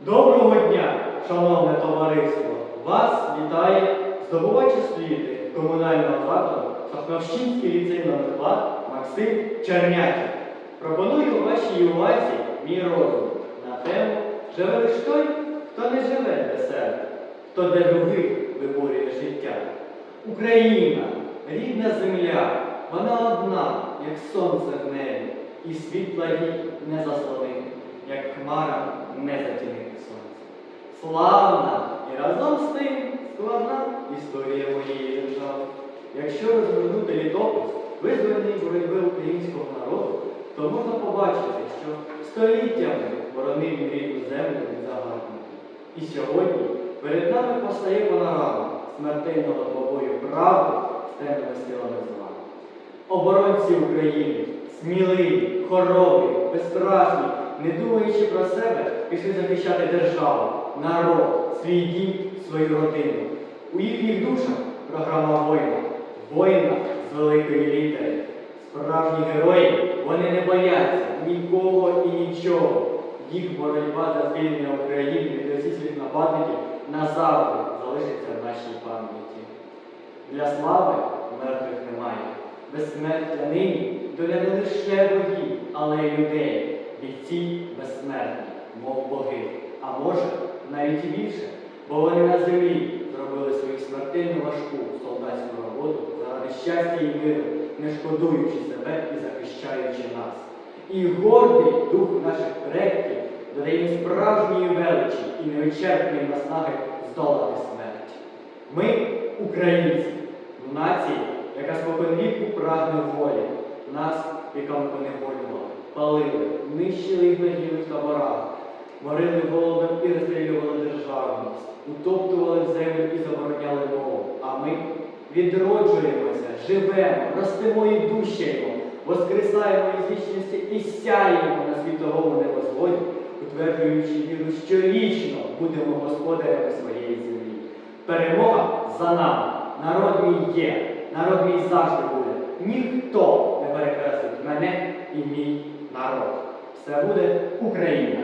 Доброго дня, шановне товариство! Вас вітає здобувач освіти комунального закладу Сахновщинський ліцей номер 2 Максим Черняків. Пропоную вашій увазі мій роздум на тему «Живе лиш той, хто не живе для себе, хто для других виборює життя. Україна, рідна земля, вона одна, як сонце в небі, і світла їй не заслонити, як хмара не сонце. Славна і разом з тим складна історія моєї держави. Якщо розвернути літопис визвольної боротьби українського народу, то можна побачити, що століттями боронив рідну землю від загарбників. І сьогодні перед нами постає панорама смертельного двобою правди з темними силами зла. Оборонці України, сміливі, хоробрі, безстрашні, не думаючи про себе, пішли захищати державу, народ, свій дім, свою родину. У їхніх душах програма воїна, воїна з великої літери. Справжні герої, вони не бояться нікого і нічого. Їх боротьба за звільнення України від російських нападників назавжди залишиться в нашій пам'яті. Для слави мертвих немає. Безсмертя нині доля не лише богів, але й людей. Бійці безсмертні, мов боги. А може, навіть і більше, бо вони на землі зробили свою смертельну важку солдатську роботу заради щастя і миру, не шкодуючи себе і захищаючи нас. І гордий дух наших предків додає їм справжньої величі і невичерпної наснаги здолати смерть. Ми, українці, нація, яка споконвіку прагне волі, нас яка віками поневолювали, палили, нищили і гнобили в таборах, морили голодом і розстрілювали державність, утоптували землю і забороняли мову. А ми відроджуємося, живемо, ростемо і дущаємо, воскресаємо із вічності і сяємо на світовому небозводі, утверджуючи віру, що вічно будемо господарями своєї землі. Перемога за нами. Народ мій є, народ мій завжди буде. Ніхто не перекреслить мене і мій народ. Все буде Україна.